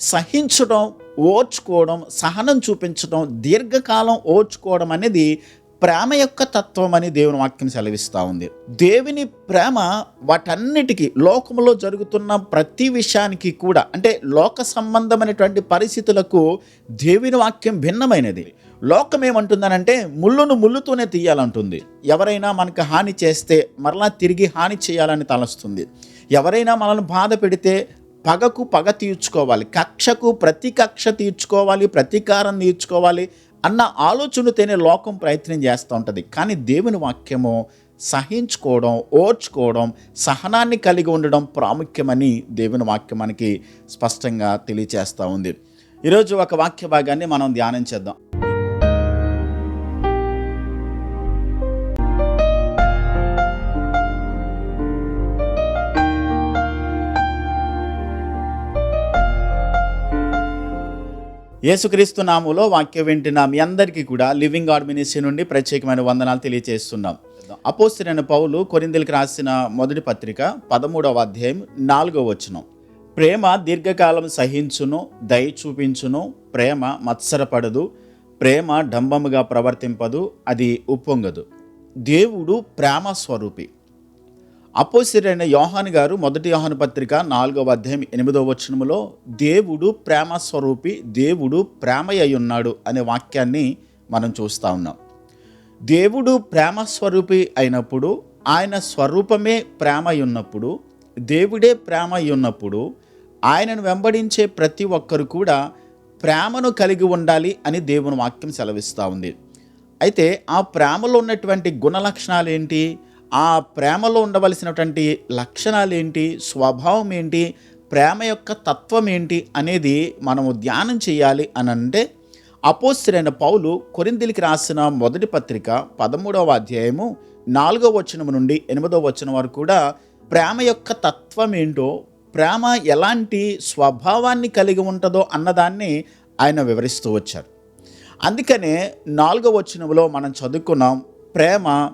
సహించడం ఓర్చుకోవడం సహనం చూపించడం దీర్ఘకాలం ఓర్చుకోవడం అనేది ప్రేమ యొక్క తత్వం అని దేవుని వాక్యం సెలవిస్తూ ఉంది. దేవుని ప్రేమ వాటన్నిటికీ లోకంలో జరుగుతున్న ప్రతి విషయానికి కూడా అంటే లోక సంబంధమైనటువంటి పరిస్థితులకు దేవుని వాక్యం భిన్నమైనది. లోకం ఏమంటుందనంటే ముళ్ళును ముళ్ళుతోనే తీయాలంటుంది. ఎవరైనా మనకు హాని చేస్తే మరలా తిరిగి హాని చేయాలని తలస్తుంది. ఎవరైనా మనల్ని బాధ పెడితే పగకు పగ తీర్చుకోవాలి కక్షకు ప్రతి కక్ష తీర్చుకోవాలి ప్రతీకారం తీర్చుకోవాలి అన్న ఆలోచనతోనే లోకం ప్రయత్నం చేస్తూ ఉంటుంది. కానీ దేవుని వాక్యము సహించుకోవడం ఓర్చుకోవడం సహనాన్ని కలిగి ఉండడం ప్రాముఖ్యమని దేవుని వాక్యం మనకి స్పష్టంగా తెలియచేస్తూ ఉంది. ఈరోజు ఒక వాక్య భాగాన్ని మనం ధ్యానం చేద్దాం. యేసుక్రీస్తు నాములో వాక్యం వింటున్న మీ అందరికీ కూడా లివింగ్ గాడ్ మినిస్ట్రీ నుండి ప్రత్యేకమైన వందనాలు తెలియజేస్తున్నాం అపోస్తులైన పౌలు కొరిందెలకు రాసిన మొదటి పత్రిక పదమూడవ అధ్యాయం నాలుగవ వచనం. ప్రేమ దీర్ఘకాలం సహించును దయ చూపించును ప్రేమ మత్సరపడదు ప్రేమ డంబముగా ప్రవర్తింపదు అది ఉప్పొంగదు. దేవుడు ప్రేమ స్వరూపి. అపోసిరైన యోహాన్ గారు మొదటి యోహాను పత్రిక నాలుగవ అధ్యాయం ఎనిమిదవ వచనములో దేవుడు ప్రేమ స్వరూపి దేవుడు ప్రేమయ్య ఉన్నాడు అనే వాక్యాన్ని మనం చూస్తూ ఉన్నాం. దేవుడు ప్రేమ స్వరూపి అయినప్పుడు ఆయన స్వరూపమే ప్రేమ అయి ఉన్నప్పుడు దేవుడే ప్రేమ అయి ఉన్నప్పుడు ఆయనను వెంబడించే ప్రతి ఒక్కరు కూడా ప్రేమను కలిగి ఉండాలి అని దేవుని వాక్యం సెలవిస్తూ ఉంది. అయితే ఆ ప్రేమలో ఉన్నటువంటి గుణ లక్షణాలు ఏంటి? ఆ ప్రేమలో ఉండవలసినటువంటి లక్షణాలు ఏంటి స్వభావం ఏంటి ప్రేమ యొక్క తత్వం ఏంటి అనేది మనము ధ్యానం చేయాలి అని అంటే అపోస్తులైన పౌలు కొరిందిలికి రాసిన మొదటి పత్రిక పదమూడవ అధ్యాయము నాలుగవ వచనం నుండి ఎనిమిదవ వచనం వరకు కూడా ప్రేమ యొక్క తత్వం ఏంటో ప్రేమ ఎలాంటి స్వభావాన్ని కలిగి ఉంటుందో అన్నదాన్ని ఆయన వివరిస్తూ వచ్చారు. అందుకనే నాలుగవ వచనంలో మనం చదువుకున్నాం ప్రేమ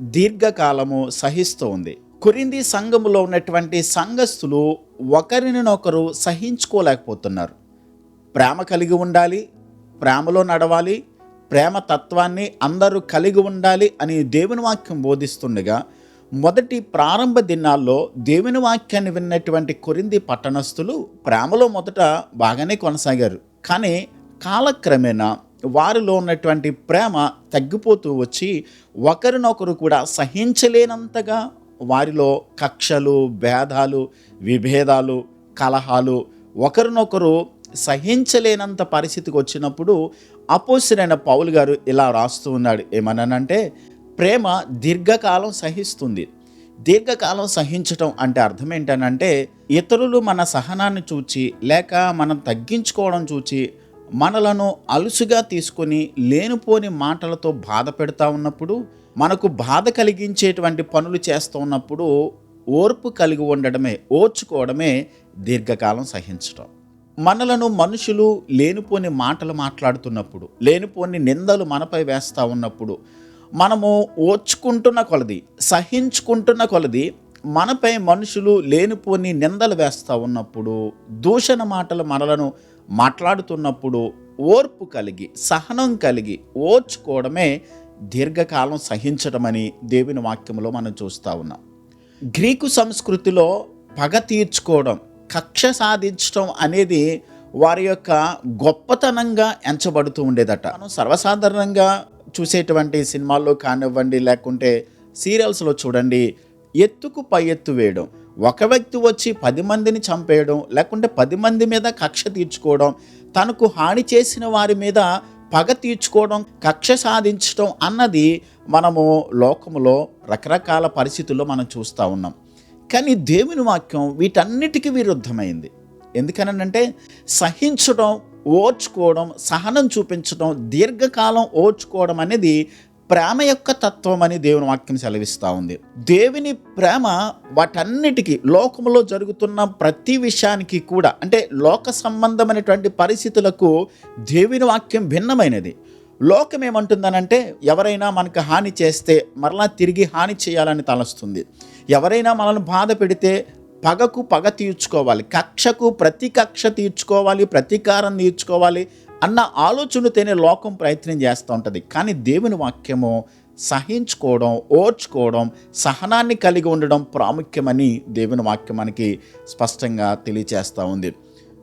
దీర్ఘకాలము సహిస్తూ ఉంది కొరింది సంఘములో ఉన్నటువంటి సంఘస్థులు ఒకరినొకరు సహించుకోలేకపోతున్నారు. ప్రేమ కలిగి ఉండాలి ప్రేమలో నడవాలి ప్రేమ తత్వాన్ని అందరూ కలిగి ఉండాలి అని దేవుని వాక్యం బోధిస్తుండగా మొదటి ప్రారంభ దినాల్లో దేవుని వాక్యాన్ని విన్నటువంటి కొరింది పట్టణస్థులు ప్రేమలో మొదట బాగానే కొనసాగారు. కానీ కాలక్రమేణా వారిలో ఉన్నటువంటి ప్రేమ తగ్గిపోతూ వచ్చి ఒకరినొకరు కూడా సహించలేనంతగా వారిలో కక్షలు భేదాలు విభేదాలు కలహాలు ఒకరినొకరు సహించలేనంత పరిస్థితికి వచ్చినప్పుడు అపోసిరైన పౌలు గారు ఇలా రాస్తూ ఉన్నాడు. ఏమన్నానంటే ప్రేమ దీర్ఘకాలం సహిస్తుంది. దీర్ఘకాలం సహించటం అంటే అర్థం ఏంటనంటే ఇతరులు మన సహనాన్ని చూచి లేక మనం తగ్గించుకోవడం చూచి మనలను అలుసుగా తీసుకొని లేనిపోని మాటలతో బాధ పెడతా ఉన్నప్పుడు మనకు బాధ కలిగించేటువంటి పనులు చేస్తూ ఉన్నప్పుడు ఓర్పు కలిగి ఉండడమే ఓర్చుకోవడమే దీర్ఘకాలం సహించడం మనలను మనుషులు లేనిపోని మాటలు మాట్లాడుతున్నప్పుడు లేనిపోని నిందలు మనపై వేస్తూ ఉన్నప్పుడు మనము ఓర్చుకుంటున్న కొలది సహించుకుంటున్న కొలది మనపై మనుషులు లేనిపోని నిందలు వేస్తూ ఉన్నప్పుడు దూషణ మాటలు మనలను మాట్లాడుతున్నప్పుడు ఓర్పు కలిగి సహనం కలిగి ఓర్చుకోవడమే దీర్ఘకాలం సహించడమని దేవుని వాక్యంలో మనం చూస్తూ ఉన్నాం. గ్రీకు సంస్కృతిలో పగ తీర్చుకోవడం కక్ష సాధించడం అనేది వారి యొక్క గొప్పతనంగా ఎంచబడుతూ ఉండేదట. మనం సర్వసాధారణంగా చూసేటువంటి సినిమాల్లో కానివ్వండి లేకుంటే సీరియల్స్లో చూడండి ఎత్తుకు పై ఎత్తు వేయడం ఒక వ్యక్తి వచ్చి పది మందిని చంపేయడం లేకుంటే పది మంది మీద కక్ష తీర్చుకోవడం తనకు హాని చేసిన వారి మీద పగ తీర్చుకోవడం కక్ష సాధించడం అన్నది మనము లోకములో రకరకాల పరిస్థితుల్లో మనం చూస్తూ ఉన్నాం. కానీ దేవుని వాక్యం వీటన్నిటికీ విరుద్ధమైంది. ఎందుకనంటే సహించడం ఓర్చుకోవడం సహనం చూపించడం దీర్ఘకాలం ఓర్చుకోవడం అనేది ప్రేమ యొక్క తత్వం అని దేవుని వాక్యం సెలవిస్తూ ఉంది. దేవుని ప్రేమ వాటన్నిటికీ లోకంలో జరుగుతున్న ప్రతి విషయానికి కూడా అంటే లోక సంబంధమైనటువంటి పరిస్థితులకు దేవుని వాక్యం భిన్నమైనది. లోకం ఏమంటుందనంటే ఎవరైనా మనకు హాని చేస్తే మరలా తిరిగి హాని చేయాలని తలస్తుంది. ఎవరైనా మనల్ని బాధ పెడితే పగకు పగ తీర్చుకోవాలి. కక్షకు ప్రతి కక్ష తీర్చుకోవాలి ప్రతీకారం తీర్చుకోవాలి అన్న ఆలోచనతోనే లోకం ప్రయత్నం చేస్తూ ఉంటుంది. కానీ దేవుని వాక్యము సహించుకోవడం ఓర్చుకోవడం సహనాన్ని కలిగి ఉండడం ప్రాముఖ్యమని దేవుని వాక్యం మనకి స్పష్టంగా తెలియచేస్తూ ఉంది.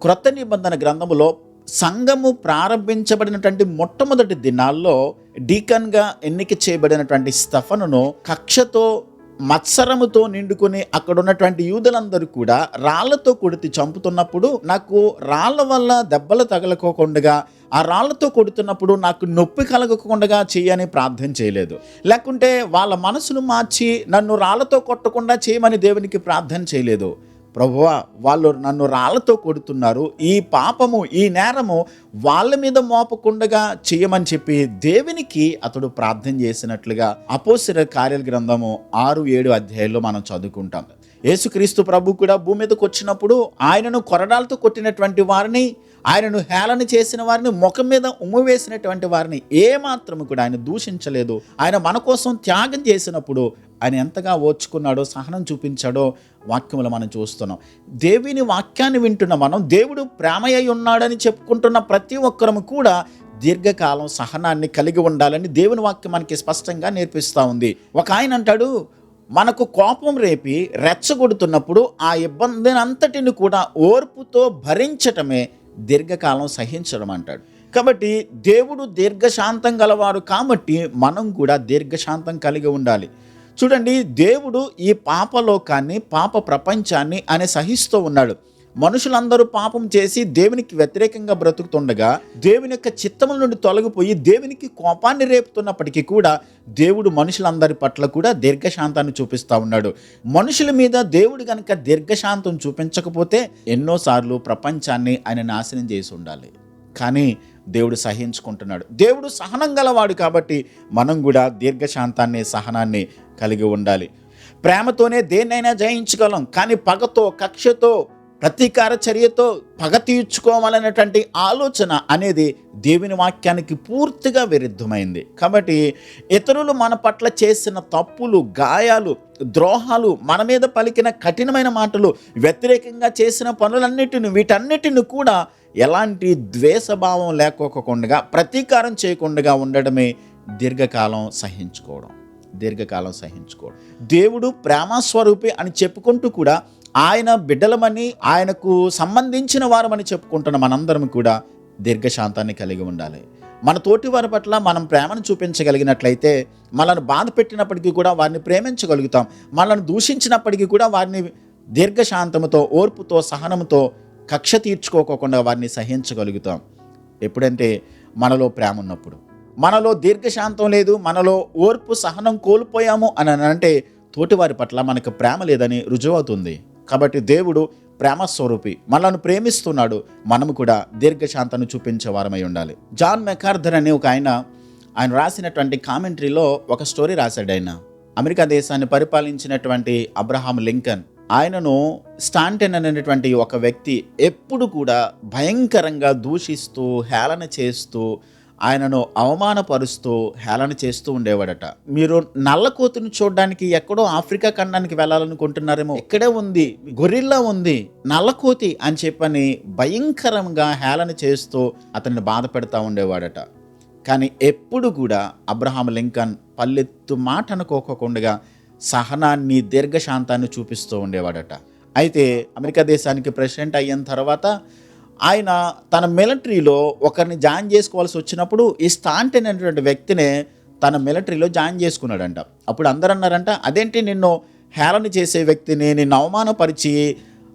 క్రొత్త నిబంధన గ్రంథములో సంఘము ప్రారంభించబడినటువంటి మొట్టమొదటి దినాల్లో డీకన్గా ఎన్నిక చేయబడినటువంటి స్టఫనును కక్షతో మత్సరముతో నిండుకొని అక్కడ ఉన్నటువంటి యూదులందరూ కూడా రాళ్ళతో కొడితే చంపుతున్నప్పుడు నాకు రాళ్ళ వల్ల దెబ్బలు తగలకోకుండా ఆ రాళ్ళతో కొడుతున్నప్పుడు నాకు నొప్పి కలగకుండా చేయని ప్రార్థన చేయలేదు. లేకుంటే వాళ్ళ మనసును మార్చి నన్ను రాళ్ళతో కొట్టకుండా చేయమని దేవునికి ప్రార్థన చేయలేదు. ప్రభువా వాళ్ళు నన్ను రాళ్ళతో కొడుతున్నారు. ఈ పాపము ఈ నేరము వాళ్ళ మీద మోపకుండగా చేయమని చెప్పి దేవునికి అతడు ప్రార్థన చేసినట్లుగా అపోసిర కార్యాల గ్రంథము ఆరు ఏడు అధ్యాయంలో మనం చదువుకుంటాం. యేసుక్రీస్తు ప్రభు కూడా భూమి మీదకి వచ్చినప్పుడు ఆయనను కొరడాలతో కొట్టినటువంటి వారిని ఆయనను హేళన చేసిన వారిని ముఖం మీద ఉమ్ము వేసినటువంటి వారిని ఏమాత్రము కూడా ఆయన దూషించలేదు. ఆయన మన కోసం త్యాగం చేసినప్పుడు ఆయన ఎంతగా ఓర్చుకున్నాడో సహనం చూపించాడో వాక్యములు మనం చూస్తున్నాం. దేవుని వాక్యాన్ని వింటున్న మనం దేవుడు ప్రేమయ్య ఉన్నాడని చెప్పుకుంటున్న ప్రతి ఒక్కరము కూడా దీర్ఘకాలం సహనాన్ని కలిగి ఉండాలని దేవుని వాక్యం మనకి స్పష్టంగా నేర్పిస్తూ ఉంది. ఒక ఆయన అంటాడు మనకు కోపం రేపి రెచ్చగొడుతున్నప్పుడు ఆ ఇబ్బందిని అంతటిని కూడా ఓర్పుతో భరించటమే దీర్ఘకాలం సహించడం అంటాడు. కాబట్టి దేవుడు దీర్ఘశాంతం గలవారు కాబట్టి మనం కూడా దీర్ఘశాంతం కలిగి ఉండాలి. చూడండి దేవుడు ఈ పాపలోకాన్ని పాప ప్రపంచాన్ని ఆయన సహిస్తూ ఉన్నాడు. మనుషులందరూ పాపం చేసి దేవునికి వ్యతిరేకంగా బ్రతుకుతుండగా దేవుని యొక్క చిత్తముల నుండి తొలగిపోయి దేవునికి కోపాన్ని రేపుతున్నప్పటికీ కూడా దేవుడు మనుషులందరి పట్ల కూడా దీర్ఘశాంతాన్ని చూపిస్తూ ఉన్నాడు. మనుషుల మీద దేవుడు కనుక దీర్ఘశాంతం చూపించకపోతే ఎన్నోసార్లు ప్రపంచాన్ని ఆయన నాశనం చేసి ఉండాలి. కానీ దేవుడు సహించుకుంటున్నాడు. దేవుడు సహనం గలవాడు కాబట్టి మనం కూడా దీర్ఘశాంతాన్ని సహనాన్ని కలిగి ఉండాలి. ప్రేమతోనే దేన్నైనా జయించగలం కానీ పగతో కక్షతో ప్రతీకార చర్యతో పగ తీర్చుకోవాలనేటువంటి ఆలోచన అనేది దేవుని వాక్యానికి పూర్తిగా విరుద్ధమైంది. కాబట్టి ఇతరులు మన పట్ల చేసిన తప్పులు గాయాలు ద్రోహాలు మన మీద పలికిన కఠినమైన మాటలు వ్యతిరేకంగా చేసిన పనులన్నిటిని వీటన్నిటిని కూడా ఎలాంటి ద్వేషభావం లేకోకుండా ప్రతీకారం చేయకుండా ఉండడమే దీర్ఘకాలం సహించుకోవడం. దీర్ఘకాలం సహించుకోవడం. దేవుడు ప్రేమస్వరూపి అని చెప్పుకుంటూ కూడా ఆయన బిడ్డలమని ఆయనకు సంబంధించిన వారమని చెప్పుకుంటున్న మనందరం కూడా దీర్ఘశాంతాన్ని కలిగి ఉండాలి. మన తోటి వారి పట్ల మనం ప్రేమను చూపించగలిగినట్లయితే మనల్ని బాధ పెట్టినప్పటికీ కూడా వారిని ప్రేమించగలుగుతాం. మనల్ని దూషించినప్పటికీ కూడా వారిని దీర్ఘశాంతముతో ఓర్పుతో సహనంతో కక్ష తీర్చుకోకుండా వారిని సహించగలుగుతాం. ఎప్పుడంటే మనలో ప్రేమ ఉన్నప్పుడు మనలో దీర్ఘశాంతం లేదు మనలో ఓర్పు సహనం కోల్పోయాము అని అంటే తోటివారి పట్ల మనకు ప్రేమ లేదని రుజువవుతుంది. కాబట్టి దేవుడు ప్రేమ స్వరూపి మనల్ని ప్రేమిస్తున్నాడు మనము కూడా దీర్ఘశాంతను చూపించే వారమై ఉండాలి. జాన్ మెకార్థర్ అనే ఒక ఆయన ఆయన రాసినటువంటి కామెంటరీలో ఒక స్టోరీ రాశాడు ఆయన. అమెరికా దేశాన్ని పరిపాలించినటువంటి అబ్రహాం లింకన్. ఆయనను స్టాంటెన్ అనేటువంటి ఒక వ్యక్తి ఎప్పుడు కూడా భయంకరంగా దూషిస్తూ హేళన చేస్తూ ఆయనను అవమానపరుస్తూ హేళన చేస్తూ ఉండేవాడట. మీరు నల్లకోతిని చూడడానికి ఎక్కడో ఆఫ్రికా ఖండానికి వెళ్ళాలనుకుంటున్నారేమో ఇక్కడే ఉంది గొరిల్లా ఉంది నల్లకోతి అని చెప్పని భయంకరంగా హేళన చేస్తూ అతన్ని బాధ పెడతా ఉండేవాడట. కానీ ఎప్పుడు కూడా అబ్రహాం లింకన్ పల్లెత్తు మాట అనుకోకుండా సహనాన్ని దీర్ఘశాంతాన్ని చూపిస్తూ ఉండేవాడట. అయితే అమెరికా దేశానికి ప్రెసిడెంట్ అయిన తర్వాత ఆయన తన మిలిటరీలో ఒకరిని జాయిన్ చేసుకోవాల్సి వచ్చినప్పుడు ఈ స్టాంటన్ అనేటువంటి వ్యక్తినే తన మిలిటరీలో జాయిన్ చేసుకున్నాడంట. అప్పుడు అందరూ అన్నారంట అదేంటి నిన్ను హేళన చేసే వ్యక్తిని నిన్ను అవమానపరిచి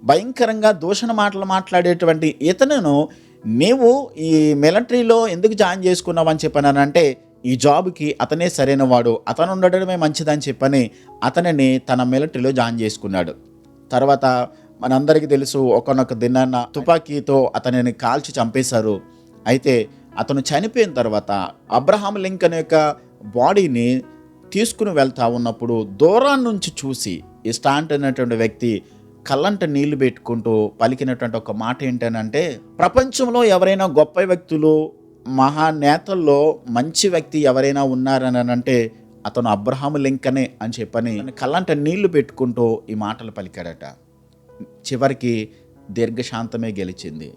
భయంకరంగా దూషణ మాటలు మాట్లాడేటువంటి ఇతనును నీవు ఈ మిలిటరీలో ఎందుకు జాయిన్ చేసుకున్నావు అని చెప్పానంటే ఈ జాబ్కి అతనే సరైన వాడు అతను ఉండడమే మంచిదని చెప్పని అతనిని తన మిలిటరీలో జాయిన్ చేసుకున్నాడు. తర్వాత మనందరికీ తెలుసు ఒకనొక దినాన్న తుపాకీతో అతనిని కాల్చి చంపేశారు. అయితే అతను చనిపోయిన తర్వాత అబ్రహాం లింకన్ యొక్క బాడీని తీసుకుని వెళ్తా ఉన్నప్పుడు దూరం నుంచి చూసి ఈ స్టాంట్ అనేటువంటి వ్యక్తి కళ్ళంట నీళ్ళు పెట్టుకుంటూ పలికినటువంటి ఒక మాట ఏంటనంటే ప్రపంచంలో ఎవరైనా గొప్ప వ్యక్తులు మహానేతల్లో మంచి వ్యక్తి ఎవరైనా ఉన్నారని అంటే అతను అబ్రహాము లింకనే అని చెప్పని కళ్ళంట నీళ్ళు పెట్టుకుంటూ ఈ మాటలు పలికాడట. చివరికి దీర్ఘశాంతమే గెలిచింది.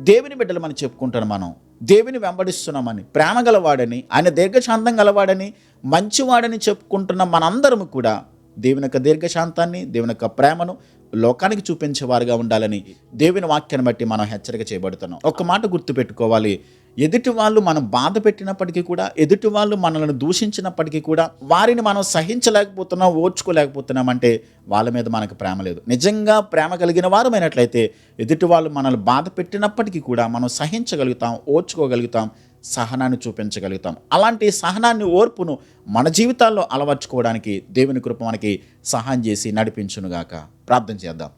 దేవుని బిడ్డలు మనం చెప్పుకుంటాను మనం. దేవుని వెంబడిస్తున్నామని ప్రేమ గలవాడని ఆయన దీర్ఘశాంతం గలవాడని మంచివాడని చెప్పుకుంటున్న మనందరం కూడా దేవుని యొక్క దీర్ఘశాంతాన్ని దేవుని యొక్క ప్రేమను లోకానికి చూపించేవారుగా ఉండాలని దేవుని వాక్యాన్ని బట్టి మనం హెచ్చరిక చేయబడుతున్నాం. ఒక మాట గుర్తుపెట్టుకోవాలి. ఎదుటి వాళ్ళు మనం బాధ పెట్టినప్పటికీ కూడా ఎదుటి వాళ్ళు మనల్ని దూషించినప్పటికీ కూడా వారిని మనం సహించలేకపోతున్నాం ఓర్చుకోలేకపోతున్నాం అంటే వాళ్ళ మీద మనకు ప్రేమ లేదు. నిజంగా ప్రేమ కలిగిన వారమైనట్లయితే ఎదుటి వాళ్ళు మనల్ని బాధ పెట్టినప్పటికీ కూడా మనం సహించగలుగుతాం ఓర్చుకోగలుగుతాం సహనాన్ని చూపించగలుగుతాం. అలాంటి సహనాన్ని ఓర్పును మన జీవితాల్లో అలవర్చుకోవడానికి దేవుని కృప మనకి సహాయం చేసి నడిపించునుగాక. ప్రార్థన చేద్దాం.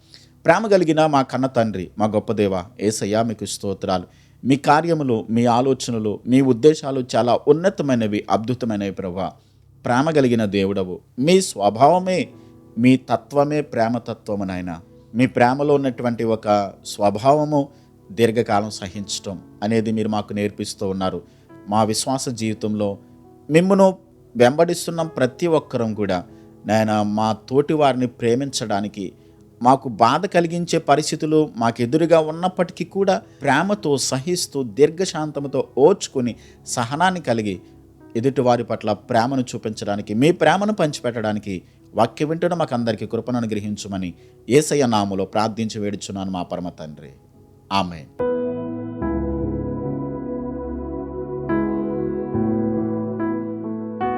ప్రేమ కలిగిన మా కన్న తండ్రి మా గొప్ప దేవ ఏసయ్యా మీకు స్తోత్రాలు. మీ కార్యములు మీ ఆలోచనలు మీ ఉద్దేశాలు చాలా ఉన్నతమైనవి అద్భుతమైనవి ప్రభా. ప్రేమ కలిగిన దేవుడవు. మీ స్వభావమే మీ తత్వమే ప్రేమతత్వము నాయన. మీ ప్రేమలో ఉన్నటువంటి ఒక స్వభావము దీర్ఘకాలం సహించటం అనేది మీరు మాకు నేర్పిస్తూ ఉన్నారు. మా విశ్వాస జీవితంలో మిమ్మను వెంబడిస్తున్న ప్రతి ఒక్కరం కూడా. నాయన మా తోటి వారిని ప్రేమించడానికి మాకు బాధ కలిగించే పరిస్థితులు మాకు ఎదురుగా ఉన్నప్పటికీ కూడా ప్రేమతో సహిస్తూ దీర్ఘశాంతముతో ఓర్చుకుని సహనాన్ని కలిగి ఎదుటివారి పట్ల ప్రేమను చూపించడానికి మీ ప్రేమను పంచిపెట్టడానికి వాక్య వింటున్న మాకు అందరికీ కృపను అనుగ్రహించమని ఏసయ్య నామలో ప్రార్థించి వేడుచున్నాను మా పరమ తండ్రి. ఆమె